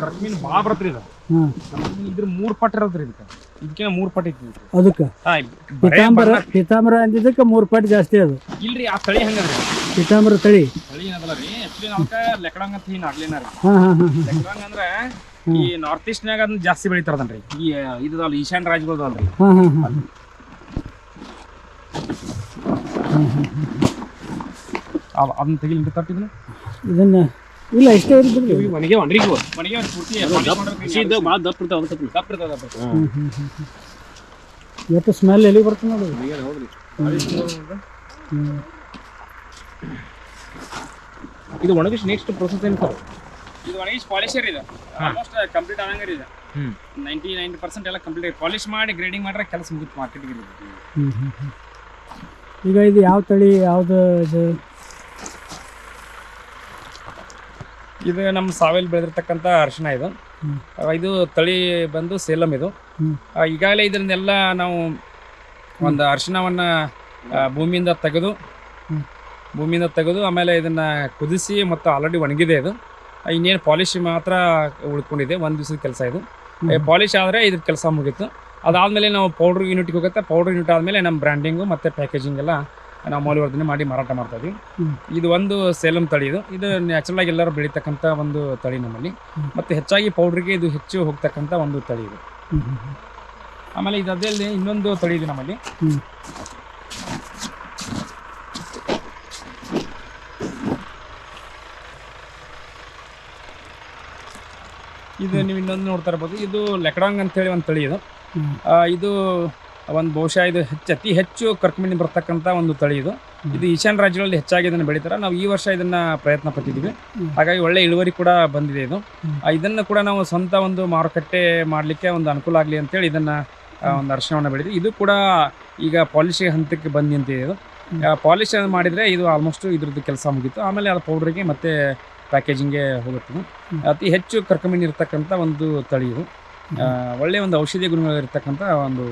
ಕರ್ಕ್ ಮೀನ್ ಭಾಳ ಬರತ್ರಿ ಇದು. ಹ್ಮ್. ಇದ್ರ ಮೂರ್ ಪಟ್ ಇರತ್ರಿ ಇದಕ್ಕೆ. ಇದಕ್ಕಿಂತ ಮೂರ್ ಪಟ್ ಐತಿ ಅದಕ್ಕ ಅದಕ್ಕೆ? ಹಾ, ಬರೇ ಪಿತಾಂಬರ ಪಿತಾಂಬರ ಅಂದಿದ್ದಕ್ಕೆ ಮೂರು ಪಟ್ಟು ಜಾಸ್ತಿ ಅದು. ಇಲ್ರಿ ಆ ತಳಿ ಹಂಗದ್ರಿ. ಪಿತಾಂಬರ ತಳಿ? ತಳಿ ಏನದಲ್ಲ ರೀ ಆಕ್ಚುಲಿ ನಮ್ಕ ಲೆಕ್ಕಡಂಗ್ ಅಂತ ಹಿಂಗ್ ಆಗ್ಲಿನ ರೀ. ಹಾಂ ಹಾಂ ಹಾಂ ಹಾಂ. ಲೆಕ್ಕಡಂಗ್ ಅಂದ್ರ ಈ ನಾರ್ತ್ ಈಸ್ಟ್ ಈಸ್ಟ್ನ್ಯಾಗ ಅದನ್ನ ಜಾಸ್ತಿ ಬೆಳಿತಾರದನ್ರಿ. ಈ ಇದಲ್ಲ ಈಶಾನ್ಯ ರಾಜ್ಯಗಳದಲ್ರಿ ಹಾಂ ಹಾಂ ಹಾಂ. ಅವ್ ಅದನ್ನ ತೆಗಿಲಿ ತಟ್ಟಿದ್ನ ಇದನ್ನ ಇಲ್ಲ ಇಷ್ಟೇ ಇರ್ಬಿಡ್ರಿ ಮನೆಗೆ ಇವು ಮನೆಗೆ ಒಂದು ಪೂರ್ತಿ ಇದ್ದಾಗ ಭಾಳ ದಪ್ಪ ಇರ್ತಾವ ಅದಕ್ಕೆ ದಪ್ಪ ಇರ್ತದ, ಇರ್ತದ. ಹ್ಮ್. ಇವತ್ತು ಸ್ಮೆಲ್ ಎಲ್ಲಿ ಬರ್ತದೆ ನೋಡಿ? ಇದು ಒಣಗಿಸಿ ನೆಕ್ಸ್ಟ್ ಪ್ರೊಸೆಸ್ ಏನು ಸರ್? ಇದು ಒಣಗಿಸ್ ಪಾಲಿಶರ್ ಇದೆ. ಆಲ್ಮೋಸ್ಟ್ ಕಂಪ್ಲೀಟ್ ಆಗಂಗ್ರಿ ಇದೆ. ನೈಂಟಿ ನೈನ್ ಪರ್ಸೆಂಟ್ ಎಲ್ಲ ಕಂಪ್ಲೀಟ್ ಪಾಲಿಶ್ ಮಾಡಿ ಗ್ರೇಡಿಂಗ್ ಮಾಡ್ರೆ ಕೆಲಸ ಮುಗಿತು ಮಾರ್ಕೆಟ್ಗೆ ಹ್ಮ್ ಹ್ಮ್ ಹ್ಮ್. ಈಗ ಇದು ಯಾವ ತಳಿ ಯಾವ್ದು ಇದು? ಇದು ನಮ್ಮ ಸಾವೆಲ್ ಬೆಳೆದಿರ್ತಕ್ಕಂಥ ಅರಿಶಿನ ಇದು. ಇದು ತಳಿ ಬಂದು ಸೇಲಂ ಇದು. ಈಗಾಗಲೇ ಇದನ್ನೆಲ್ಲ ನಾವು ಒಂದು ಅರ್ಶನವನ್ನ ಭೂಮಿಯಿಂದ ತೆಗೆದು ಭೂಮಿಯಿಂದ ತೆಗೆದು ಆಮೇಲೆ ಇದನ್ನ ಕುದಿಸಿ ಮತ್ತು ಆಲ್ರೆಡಿ ಒಣಗಿದೆ ಇದು. ಇನ್ನೇನು ಪಾಲಿಶ್ ಮಾತ್ರ ಉಳ್ಕೊಂಡಿದೆ ಒಂದು ದಿವಸದ ಕೆಲಸ ಇದು. ಪಾಲಿಶ್ ಆದರೆ ಇದ್ರ ಕೆಲಸ ಮುಗೀತು. ಅದಾದಮೇಲೆ ನಾವು ಪೌಡ್ರ್ ಯೂನಿಟ್ಗೆ ಹೋಗುತ್ತೆ. ಪೌಡ್ರ್ ಯೂನಿಟ್ ಆದಮೇಲೆ ನಮ್ಮ ಬ್ರ್ಯಾಂಡಿಂಗು ಮತ್ತು ಪ್ಯಾಕೇಜಿಂಗ್ ಎಲ್ಲ ನಾವು ಮೌಲ್ಯವರ್ಧನೆ ಮಾಡಿ ಮಾರಾಟ ಮಾಡ್ತಾ ಇದ್ವಿ. ಇದು ಒಂದು ಸೇಲಂ ತಳಿ ಇದು. ಇದು ನ್ಯಾಚುರಲ್ ಆಗಿ ಎಲ್ಲರೂ ಬೆಳೀತಕ್ಕಂಥ ಒಂದು ತಳಿ ನಮ್ಮಲ್ಲಿ. ಮತ್ತು ಹೆಚ್ಚಾಗಿ ಪೌಡ್ರಿಗೆ ಇದು ಹೆಚ್ಚು ಹೋಗ್ತಕ್ಕಂಥ ಒಂದು ತಳಿ ಇದು. ಆಮೇಲೆ ಇದು ಅದೇ ಇನ್ನೊಂದು ತಳಿ ಇದೆ ನಮ್ಮಲ್ಲಿ. ಇದು ನೀವು ಇನ್ನೊಂದು ನೋಡ್ತಾ ಇರ್ಬೋದು. ಇದು ಲೆಕಡಾಂಗ್ ಅಂತೇಳಿ ಒಂದು ತಳಿ ಇದು. ಇದು ಒಂದು ಬಹುಶಃ ಇದು ಹೆಚ್ಚು ಅತಿ ಹೆಚ್ಚು ಕರ್ಕಮಿಂದ ಬರ್ತಕ್ಕಂಥ ಒಂದು ತಳಿ ಇದು. ಇದು ಈಶಾನ್ಯ ರಾಜ್ಯಗಳಲ್ಲಿ ಹೆಚ್ಚಾಗಿ ಇದನ್ನು ಬೆಳೀತಾರೆ. ನಾವು ಈ ವರ್ಷ ಇದನ್ನ ಪ್ರಯತ್ನ ಪಟ್ಟಿದ್ದೀವಿ. ಹಾಗಾಗಿ ಒಳ್ಳೆ ಇಳುವರಿ ಕೂಡ ಬಂದಿದೆ ಇದು. ಇದನ್ನು ಕೂಡ ನಾವು ಸ್ವಂತ ಒಂದು ಮಾರುಕಟ್ಟೆ ಮಾಡಲಿಕ್ಕೆ ಒಂದು ಅನುಕೂಲ ಆಗಲಿ ಅಂತೇಳಿ ಇದನ್ನು ಒಂದು ಅರ್ಶನವನ್ನು ಬೆಳೆದು ಇದು ಕೂಡ ಈಗ ಪಾಲಿಶಿ ಹಂತಕ್ಕೆ ಬಂದಿ ನಿಂತಿದೆ ಇದು. ಪಾಲಿಶ್ ಮಾಡಿದರೆ ಇದು ಆಲ್ಮೋಸ್ಟ್ ಇದ್ರದ್ದು ಕೆಲಸ ಮುಗೀತು. ಆಮೇಲೆ ಅದು ಪೌಡ್ರಿಗೆ ಮತ್ತೆ ಪ್ಯಾಕೇಜಿಂಗ್ಗೆ ಹೋಗುತ್ತೆ ಅತಿ ಹೆಚ್ಚು ಕರ್ಕಮಿನ್ ಇರ್ತಕ್ಕಂಥ ಒಂದು ತಳಿ ಇದು. ಒಳ್ಳೆಯ ಒಂದು ಔಷಧಿ ಗುಣಗಳಿರ್ತಕ್ಕಂಥ ಒಂದು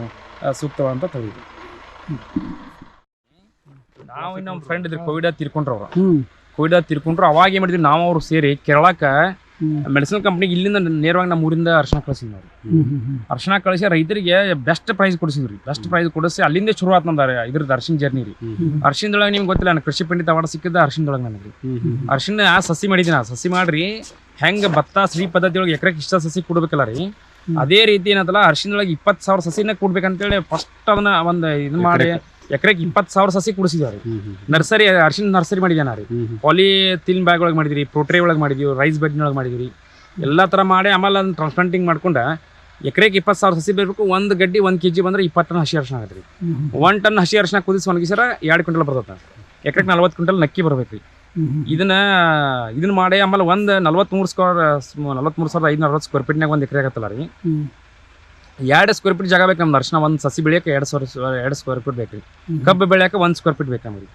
ಸೂಕ್ತವಾದಂಥ ತಳಿ ಇದು ನಾವು ನಮ್ಮ ಫ್ರೆಂಡ್ ಇದ್ರು ಕೋವಿಡ್ ತೀರ್ಕೊಂಡ್ರು ಅವರು. ಹ್ಮ್. ಕೋವಿಡ್ ತೀರ್ಕೊಂಡ್ರು ಅವಾಗ ಏನ್ ಮಾಡಿದ್ವಿ ನಾವು ಅವ್ರು ಸೇರಿ ಕೇರಳಕ್ಕೆ ಮೆಡಿಸಿನ್ ಕಂಪ್ನಿಗೆ ಇಲ್ಲಿಂದ ನೇರವಾಗಿ ನಮ್ಮ ಊರಿಂದ ಅರ್ಶನ ಕಳಿಸಿದ್ವಿ ನಾವು. ಹ್ಮ್ ಹ್ಮ್ ಹ್ಮ್. ಅರ್ಶನ ಕಳಿಸಿ ರೈತರಿಗೆ ಬೆಸ್ಟ್ ಪ್ರೈಸ್ ಕೊಡಿಸಿದ್ರಿ. ಬೆಸ್ಟ್ ಪ್ರೈಸ್ ಕೊಡಿಸಿ ಅಲ್ಲಿಂದ ಶುರು ಆತ್ ನಮ್ದು ಇದ್ರದ್ದು ಅರ್ಶಿನ ಜರ್ನಿ ರೀ. ಅರ್ಶಿನದೊಳಗೆ ನಿಮ್ಗೆ ಗೊತ್ತಿಲ್ಲ ನಾನು ಕೃಷಿ ಪಂಡಿತ ಅವಾರ್ಡ್ ಸಿಕ್ಕಿದ್ದ ಅರ್ಶಿನದೊಳಗೆ ನನಗೆ ಅರ್ಶಿನ ಸಸಿ ಮಾಡಿದ್ದೀನಿ ಸಸಿ ಮಾಡ್ರಿ ಹೆಂಗೆ ಭತ್ತ ಶ್ರೀ ಪದ್ಧತಿ ಒಳಗೆ ಎಕರೆಗೆ ಇಷ್ಟ ಸಸಿ ಕೊಡ್ಬೇಕಲ್ಲ ರೀ. ಅದೇ ರೀತಿ ಏನದಲ್ಲ ಅರ್ಶಿನದೊಳಗೆ ಇಪ್ಪತ್ತು ಸಾವಿರ ಸಸಿನ ಕೊಡ್ಬೇಕಂತೇಳಿ ಫಸ್ಟ್ ಅದನ್ನ ಒಂದು ಇದು ಮಾಡಿ ಎಕರೆಗೆ ಇಪ್ಪತ್ತು ಸಾವಿರ ಸಸಿ ಕುಡಿಸಿದ್ವಿ ನರ್ಸರಿ ಅರ್ಶಿನ ನರ್ಸರಿ ಮಾಡಿದ್ದೆ ನಾ ರೀ ಪಾಲಿ ತಿನ್ ಬ್ಯಾಗ್ ಒಳಗೆ ಮಾಡಿದಿರಿ ಪ್ರೋಟ್ರೇ ಒಳಗೆ ಮಾಡಿದ್ವಿ ರೈಸ್ ಬೆಡ್ನೊಳಗೆ ಮಾಡಿದಿರಿ. ಎಲ್ಲ ಥರ ಮಾಡಿ ಆಮೇಲೆ ಅದನ್ನ ಟ್ರಾನ್ಸ್ಪ್ಲಾಂಟಿಂಗ್ ಮಾಡ್ಕೊಂಡು ಎಕರೆಗೆ ಇಪ್ಪತ್ತು ಸಾವಿರ ಸಸಿ ಬೇಕು ಒಂದು ಗಡ್ಡಿ ಒಂದು ಕೆ ಜಿ ಬಂದ್ರೆ ಇಪ್ಪತ್ತು ಟನ್ ಹಸಿ ಅರ್ಶನ ಆಗತ್ತೆ ರೀ. ಒನ್ ಟನ್ ಹಸಿ ಅರ್ಶನ ಕುದಿಸಿ ಒಣಗಿಸ್ಯಾರ ಎರಡು ಕ್ವಿಂಟಲ್ ಬರ್ತದೆ ಎಕರೆಗೆ ನಲ್ವತ್ತು ಕ್ವಿಂಟಲ್ ನಕ್ಕಿ ಬರ್ಬೇಕು ರೀ. ಇದನ್ನ ಇದನ್ನ ಮಾಡಿ ಆಮೇಲೆ ಒಂದ್ ನಲ್ವತ್ಮೂರು ಸ್ಕ್ವೇರ್ ನಲ್ವತ್ಮೂರು ಸಾವಿರದ ಐದುನೂರ ಅರವತ್ತು ಸ್ಕ್ವೇರ್ ಫೀಟ್ನಾಗ ಒಂದು ಎಕರೆ ಆಗತ್ತಲ್ಲ ರೀ ಎರಡು ಸ್ಕ್ವೇರ್ ಫೀಟ್ ಜಾಗ ಬೇಕು ನಮ್ಮ ಅರ್ಶನ ಒಂದು ಸಸಿ ಬೆಳೆಯಕ್ಕೆ ಎರಡು ಸಾವಿರ ಎರಡು ಸ್ಕ್ವೇರ್ ಫೀಟ್ ಬೇಕು ರೀ. ಕಬ್ಬು ಬೆಳೆಯಕ್ಕೆ ಒಂದು ಸ್ಕ್ವೇರ್ ಫೀಟ್ ಬೇಕು ನಮ್ಗೆ.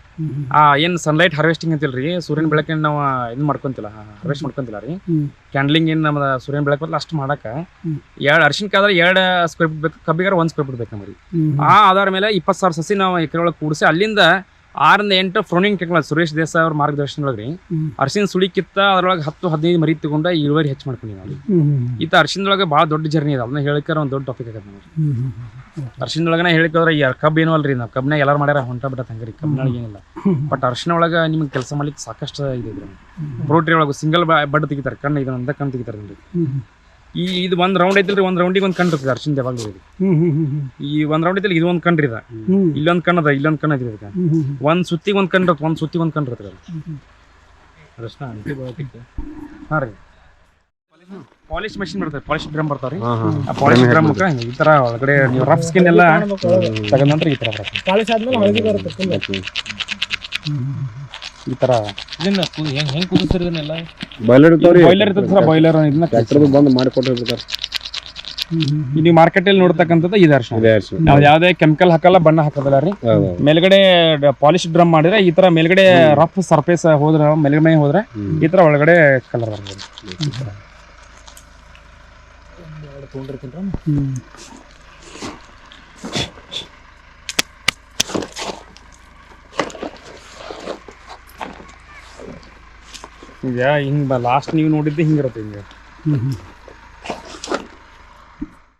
ಆ ಏನು ಸನ್ಲೈಟ್ ಹಾರ್ವೆಸ್ಟಿಂಗ್ ಅಂತಿಲ್ಲ ರೀ ಸೂರ್ಯನ ಬೆಳಕಿನ ನಾವು ಇದು ಮಾಡ್ಕೊಂತಿಲ್ಲ ಹಾರ್ವೆಸ್ಟ್ ಮಾಡ್ಕೊಂತಿಲ್ಲ ರೀ ಕ್ಯಾಂಡ್ಲಿಂಗ್ ಏನು ನಮ್ಮ ಸೂರ್ಯನ ಬೆಳಕು ಬರಲ್ಲ ಅಷ್ಟು ಮಾಡಕ್ಕೆ ಹ್ಮ್. ಎರಡು ಅರ್ಶಿನಕ್ಕಾದ್ರೆ ಎರಡು ಸ್ಕ್ವೇರ್ ಫೀಟ್ ಬೇಕು ಕಬ್ಬಿಗಾರ ಒಂದು ಸ್ಕ್ವೇರ್ ಫೀಟ್ ಬೇಕು ನಮ್ಗೆ. ಆ ಆಧಾರ ಮೇಲೆ ಇಪ್ಪತ್ತು ಸಾವಿರ ಸಸಿ ನಾವು ಎಕರೆ ಒಳಗೆ ಕೂಡಿಸಿ ಅಲ್ಲಿಂದ ಆರಿಂದ ಎಂಟು ಫ್ರೋನಿಂಗ್ ಟೆಕ್ನಾಲಜಿ ಸುರೇಶ್ ದೇಸಾಯಿ ಅವ್ರ ಮಾರ್ಗದರ್ಶನ ರೀ ಹ್ಮ್. ಅರ್ಶಿನ ಸುಳಿ ಕಿತ್ತ ಅದ್ರೊಳಗೆ ಹತ್ತು ಹದಿನೈದು ಮರಿ ತಗೊಂಡ ಇಳುವರಿ ಹೆಚ್ಚು ಮಾಡ್ಕೊಂಡಿ ನಾವು. ಈತ ಅರ್ಶಿನದೊಳಗೆ ಭಾಳ ದೊಡ್ಡ ಜರ್ನಿ ಇದೆ ಅದನ್ನ ಹೇಳಿಕಾರ ಒಂದು ದೊಡ್ಡ ಟಾಪಿಕ್ ಆಗತ್ತೆ ನಮಗೆ. ಅರ್ಶಿನದೊಳಗನೆ ಹೇಳಿಕೋದ್ರೆ ಈ ಕಬ್ ಏನೋ ಅಲ್ರಿ ನಾವು ಕಬ್ಬಿನಾಗ ಎಲ್ಲಾರು ಮಾಡ್ಯಾರ ಹೊಂಟ ಬಿಟ್ಟ ಹಂಗ್ರಿ ಕಬ್ಬಿನೊಳಗೆ ಏನಿಲ್ಲ. ಬಟ್ ಅರ್ಶಿನ ಒಳಗೆ ನಿಮ್ಗೆ ಕೆಲಸ ಮಾಡ್ಲಿಕ್ಕೆ ಸಾಕಷ್ಟು ಇದೆ ಇದ್ರಲ್ಲಿ ಒಳಗ ಸಿಂಗಲ್ ಬಡ್ ತೆಗಿತಾರೆ ಕಣ್ಣು ಇದನ್ನ ಕಣ್ಣು ತೆಗಿತಾರೆ. ಈ ಇದು ಒಂದು ರೌಂಡ್ ಐತಿಲ್ರಿ ಒಂದು ರೌಂಡಿಗೆ ಒಂದು ಕಣ್ಣು ಇರ್ತದೆ ಅರ್ಶಿನ ದೇವಾಲಯ ಹ್ಮ್ ಹ್ಮ್ ಹ್ಮ್ ಹ್ಮ್. ಈ ಒಂದು ರೌಂಡ್ ಐತಿಲ್ಲ ಇದು ಒಂದು ಕಣ್ರಿ ಇದ ಹ್ಮ್. ಇಲ್ಲೊಂದು ಕಣ್ಣು ಅದ ಇಲ್ಲೊಂದು ಕಣ್ಣು ಐತಿ ಇದಕ್ಕೆ ಹ್ಮ್. ಒಂದು ಸುತ್ತಿಗೆ ಒಂದು ಕಣ್ಣು ಇರುತ್ತೆ ಒಂದು ಸುತ್ತಿಗೆ ಒಂದು ಇರ್ತದೆ ಅರ್ಶನ. ಹಾಂ ರೀ. ಪಾಲಿಶ್ ಮಷಿನ್ ಬರ್ತಾರೆ ಪಾಲಿಶ್ ಡ್ರಮ್ ಬರ್ತಾವ ರೀ ಆ ಪಾಲಿಶ್ ಡ್ರಮ್ ಈ ತರ ಒಳಗಡೆ ನೀವು ರಫ್ ಸ್ಕಿನ್ ಎಲ್ಲ ತಗೊಂಡ ನಂತರ ಈ ತರ ಬರ್ತಾರೆ ಪಾಲಿಶ್ ಆದ್ಮೇಲೆ ಹಳದಿ ಬರುತ್ತೆ full. ಈ ತರ. ಇದನ್ನ ಹೆಂಗ್ ಹೆಂಗ್ ಕುದಿಸ್ತೀರಿ ಇದನ್ನೆಲ್ಲ? ಬಾಯ್ಲರ್ ಇರ್ತಾವ್ರಿ. ಬಾಯ್ಲರ್ ಇರ್ತದೆ ಸರ್ ಬಾಯ್ಲರ್ ಇದನ್ನ ಟ್ರ್ಯಾಕ್ಟರ್ ಬಂದ್ ಮಾಡಿ ಕೊಟ್ಟಿರ್ತಾರ ಹ್ಮ್ ಹ್ಮ್. ಈ ನೀವು ಮಾರ್ಕೆಟಲ್ಲಿ ನೋಡ್ತಕ್ಕಂಥದ್ದು ಇದು ಅರ್ಶನ ಇದೇ ಅರ್ಶಿನ ನಾವು ಯಾವುದೇ ಕೆಮಿಕಲ್ ಹಾಕಲ್ಲ ಬಣ್ಣ ಹಾಕೋದಿಲ್ಲ ರೀ. ಹೌದು ಮೇಲ್ಗಡೆ ಪಾಲಿಶ್ ಡ್ರಮ್ ಮಾಡಿದ್ರೆ ಈ ತರ ಮೇಲ್ಗಡೆ ರಫ್ ಸರ್ಫೇಸ್ ಹೋದ್ರೆ ಮೇಲ್ಗಡೆ ಹೋದ್ರೆ ಈ ತರ ಒಳಗಡೆ ಕಲರ್ ಬರ್ಬೋದು. ಹ್ಮ್. ಈಗ ಹಿಂಗೆ ಲಾಸ್ಟ್ ನೀವು ನೋಡಿದ್ದು ಹಿಂಗಿರುತ್ತೆ ಹಿಂಗೆ. ಹ್ಞೂ ಹ್ಞೂ